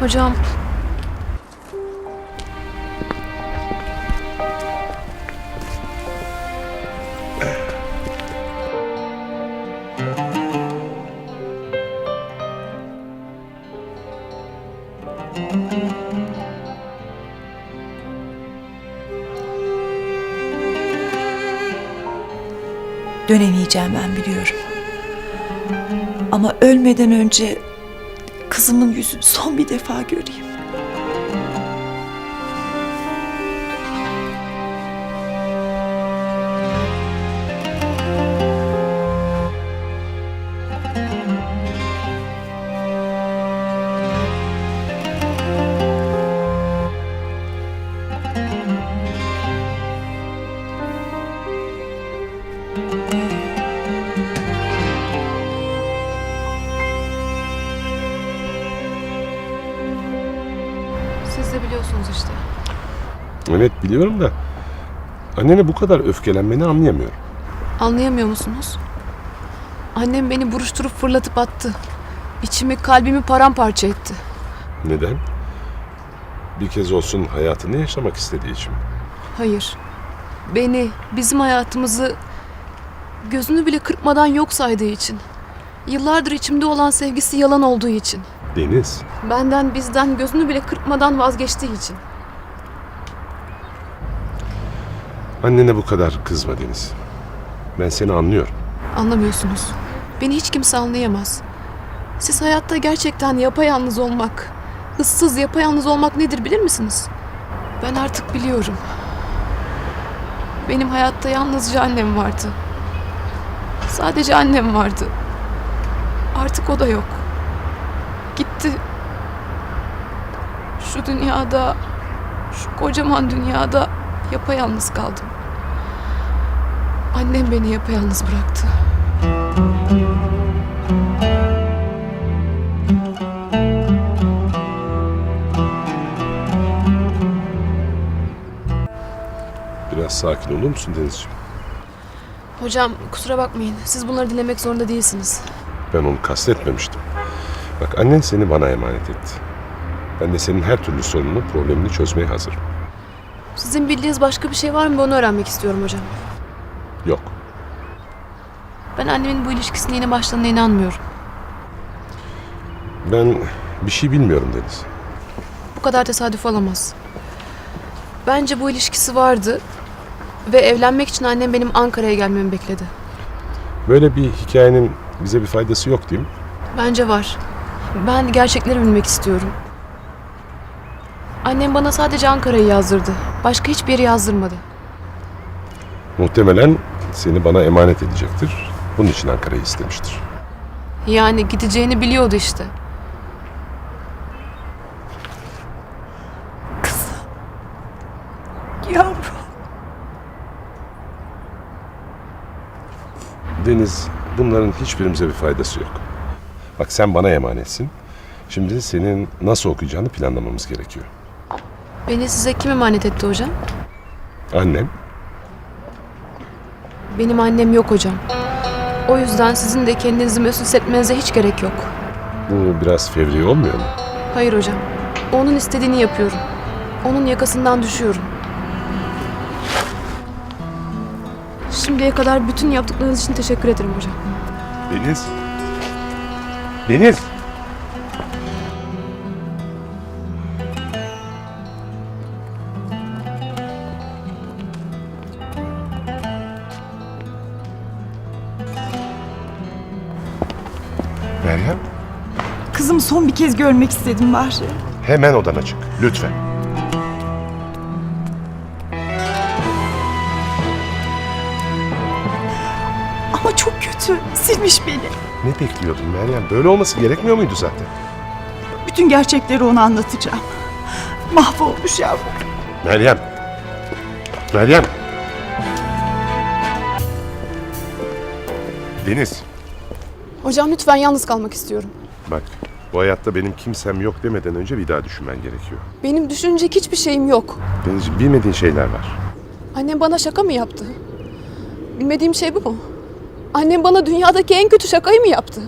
Hocam Dönemeyeceğim ben biliyorum. Ama ölmeden önce kızımın yüzünü son bir defa göreyim. Evet biliyorum da annene bu kadar öfkelenmeni anlayamıyorum. Anlayamıyor musunuz? Annem beni buruşturup fırlatıp attı. İçimi kalbimi paramparça etti. Neden? Bir kez olsun hayatını yaşamak istediği için. mi? Hayır. Beni, bizim hayatımızı gözünü bile kırpmadan yok saydığı için. Yıllardır içimde olan sevgisi yalan olduğu için. Deniz, Benden, bizden gözünü bile kırpmadan vazgeçtiği için. Annene bu kadar kızma Deniz. Ben seni anlıyorum. Anlamıyorsunuz. Beni hiç kimse anlayamaz. Siz hayatta gerçekten yapayalnız olmak, ıssız yapayalnız olmak nedir bilir misiniz? Ben artık biliyorum. Benim hayatta yalnızca annem vardı. Sadece annem vardı. Artık o da yok. Gitti. Şu dünyada, şu kocaman dünyada yapayalnız kaldım. Annem beni yapayalnız bıraktı. Biraz sakin olur musun Denizciğim? Hocam kusura bakmayın. Siz bunları dinlemek zorunda değilsiniz. Ben onu kastetmemiştim. Bak annen seni bana emanet etti. Ben de senin her türlü sorununu, problemini çözmeye hazırım. Sizin bildiğiniz başka bir şey var mı onu öğrenmek istiyorum hocam. Yok. Ben annemin bu ilişkisinin yeni başladığına inanmıyorum. Ben bir şey bilmiyorum Deniz. Bu kadar tesadüf olamaz. Bence bu ilişkisi vardı ve evlenmek için annem benim Ankara'ya gelmemi bekledi. Böyle bir hikayenin bize bir faydası yok değil mi? Bence var. Ben gerçekleri bilmek istiyorum. Annem bana sadece Ankara'yı yazdırdı. Başka hiçbir yeri yazdırmadı. Muhtemelen seni bana emanet edecektir. Bunun için Ankara'yı istemiştir. Yani gideceğini biliyordu işte. Yavrum. Deniz, bunların hiçbirimize bir faydası yok. Bak sen bana emanetsin. Şimdi senin nasıl okuyacağını planlamamız gerekiyor. Beni size kim emanet etti hocam? Annem, Benim annem yok hocam. O yüzden sizin de kendinizi mesul hissetmenize hiç gerek yok. bu biraz fevri olmuyor mu? Hayır hocam. Onun istediğini yapıyorum. Onun yakasından düşüyorum. Şimdiye kadar bütün yaptıklarınız için teşekkür ederim hocam. Deniz. Deniz. Meryem, Kızımı son bir kez görmek istedim Bahri. hemen odana çık, lütfen. Ama çok kötü. Silmiş beni. Ne bekliyordun Meryem? Böyle olması gerekmiyor muydu zaten? Bütün gerçekleri ona anlatacağım. Mahvolmuş yavrum. Meryem. Meryem. Deniz. Hocam lütfen yalnız kalmak istiyorum. Bak bu hayatta benim kimsem yok demeden önce bir daha düşünmen gerekiyor. Benim düşünecek hiçbir şeyim yok. Denizciğim bilmediğin şeyler var. Annem bana şaka mı yaptı? Bilmediğim şey bu mu? Annem bana dünyadaki en kötü şakayı mı yaptı?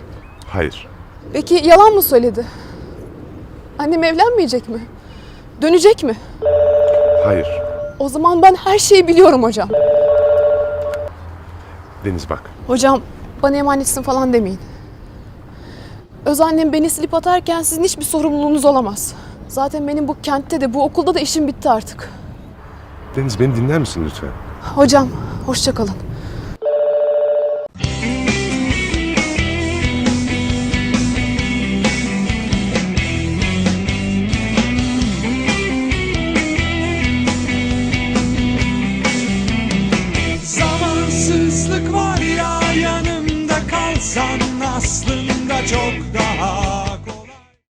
Hayır. Peki yalan mı söyledi? Annem evlenmeyecek mi? Dönecek mi? Hayır. O zaman ben her şeyi biliyorum hocam. Deniz bak. Hocam bana emanetsin falan demeyin. Öz annem beni silip atarken sizin hiçbir sorumluluğunuz olamaz. Zaten benim bu kentte de bu okulda da işim bitti artık. Deniz beni dinler misin lütfen? Hocam hoşça kalın.